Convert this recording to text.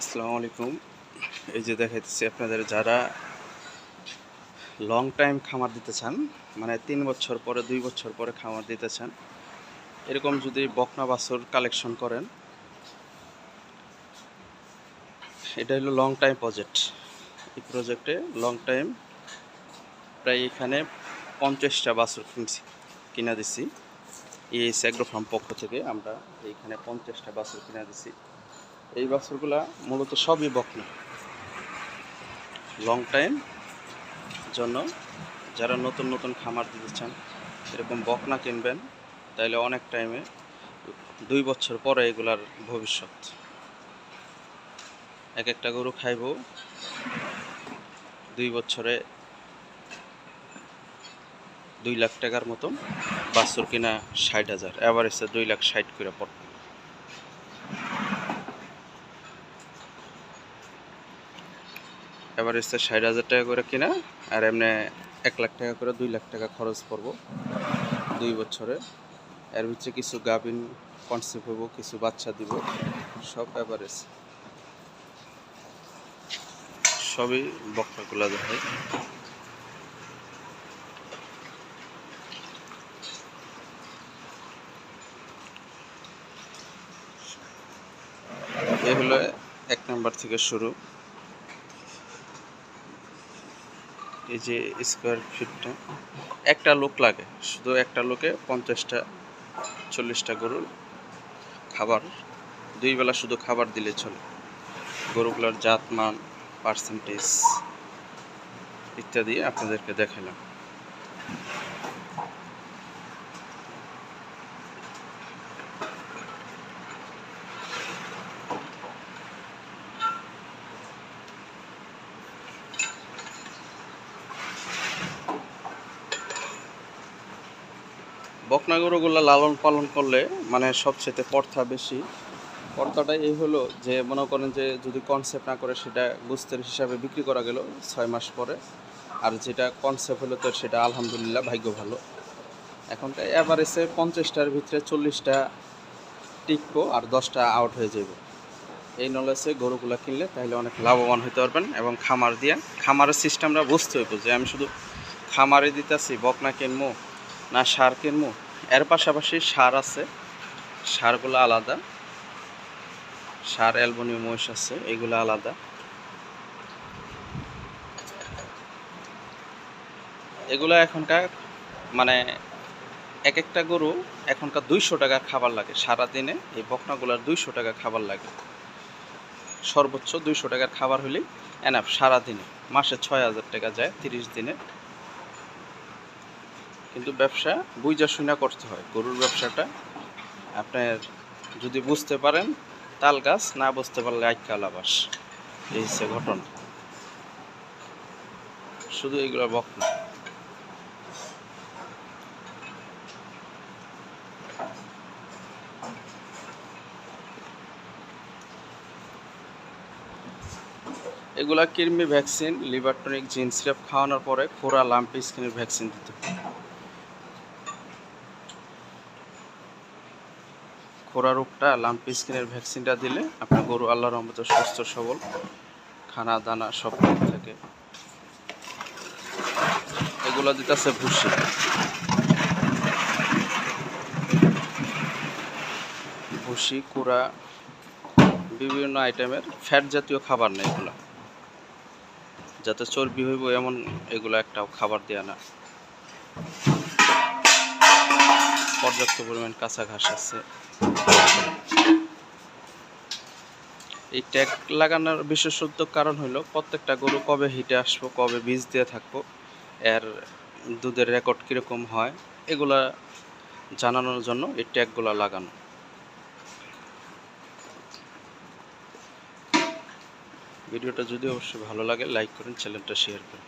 আসসালামু আলাইকুম। এই যে দেখাইতেছি আপনাদের যারা লং টাইম খামার দিতে চান মানে তিন বছর পরে, দুই বছর পরে খামার দিতে চান, এরকম যদি বকনা বাছুর কালেকশন করেন, এটা হলো লং টাইম প্রজেক্ট এই প্রজেক্টে লং টাইম প্রায় এখানে পঞ্চাশটা বাছুর কিনছি, কিনা দিছি। এই অ্যাগ্রো পক্ষ থেকে আমরা এইখানে পঞ্চাশটা বাছুর কিনা দিছি। এই বাছুরগুলা মূলত সবই বকনা। লং টাইম জন্য যারা নতুন নতুন খামার দিতে চান, এরকম বকনা কিনবেন, তাইলে অনেক টাইমে দুই বছর পরে এগুলার ভবিষ্যৎ। এক একটা গরু খাইব, দুই বছরে দুই লাখ টাকার মতন বাছুর কিনা ষাট হাজার অ্যাভারেজে দুই লাখ ষাট করে পড়বে। এবার ষাট হাজার টাকা করে কিনা, আর এমনি এক লাখ টাকা করে দুই লাখ টাকা খরচ পড়ব দুই বছরে। এর ভিতরে কিছু গাভিন কনসেপ্ট হব কিছু বাচ্চা দিব, সব অ্যাভারেজ সবই বকরাগুলা দেখায় এ হলো এক নাম্বার থেকে শুরু। এই যে স্কোয়ার ফিটটা একটা লোক লাগে, শুধু একটা লোকে পঞ্চাশটা, চল্লিশটা গরুর খাবার, দুই বেলা শুধু খাবার দিলে চলে। গরুগুলোর জাত মান পার্সেন্টেজ ইত্যাদি আপনাদেরকে দেখালাম। বকনা গরুগুলো লালন পালন করলে মানে সবচেয়ে পর্থা বেশি। পর্থাটা এই হলো যে মনে করেন যে যদি কনসেপ্ট না করে সেটা গুস্তের হিসাবে বিক্রি করা গেল ছয় মাস পরে। আর যেটা কনসেপ্ট হলো তো সেটা আলহামদুলিল্লাহ ভাগ্য ভালো। এখনটা এভারেজে পঞ্চাশটার ভিতরে চল্লিশটা টিকবো আর দশটা আউট হয়ে যাব এই নলেজে গরুগুলো কিনলে তাহলে অনেক লাভবান হতে পারবেন এবং খামার দিয়ে, খামারের সিস্টেমটা বুঝতে হইব যে আমি শুধু খামারে দিতেছি, বকনা কিনবো না, সার কিনবো। এর পাশাপাশি সার আছে। সারগুলো আলাদা। সার অ্যালবনীয় মহিষ আছে, এগুলো আলাদা। এগুলো এখনকার মানে এক একটা গরু এখনকার দুইশো টাকা খাবার লাগে। সারাদিনে এই বকনাগুলার দুইশো টাকা খাবার লাগে। সর্বোচ্চ দুইশো টাকার খাবার হলেই এনাফ সারাদিনে। মাসে ছয় হাজার টাকা যায়, তিরিশ দিনে। কিন্তু ব্যবসা বুঝা শুনা করতে হয়। গরুর ব্যবসাটা আপনার যদি বুঝতে পারেন, তাল গাছ না বুঝতে পারলে আইকাল আবাস এই হচ্ছে ঘটনা। শুধু এগুলো বক এগুলা কৃমি ভ্যাকসিন, লিভারটনিক জিন সিরাপ খাওয়ানোর পরে খোরা লাম্পি স্কিনের ভ্যাকসিন দিতে হয়। খোরা রোগটা লাম্পি স্কিনের ভ্যাকসিনটা দিলে আপনার গরু আল্লাহর রহমতে সুস্থ, সবল, খানা, দানা সব থাকে। এগুলো দিতেছে ভুসি। ভুসি, কুড়া, বিভিন্ন আইটেমের ফ্যাট জাতীয় খাবার নেই এগুলো। যাতে চর্বি হইব এমন এগুলো একটাও খাবার দেওয়া না। পর্যাপ্ত পরিমাণ কাঁচা ঘাস আছে। এই ট্যাগ লাগানোর বিশেষত্ব কারণ হলো প্রত্যেকটা গরু কবে হিটে আসব, কবে বীজ দিয়ে থাকব, এর দুধের রেকর্ড কীরকম হয়, এগুলা জানানোর জন্য এই ট্যাগগুলো লাগানো। ভিডিওটা যদি অবশ্যই ভালো লাগে, লাইক করুন, চ্যানেলটা শেয়ার করুন।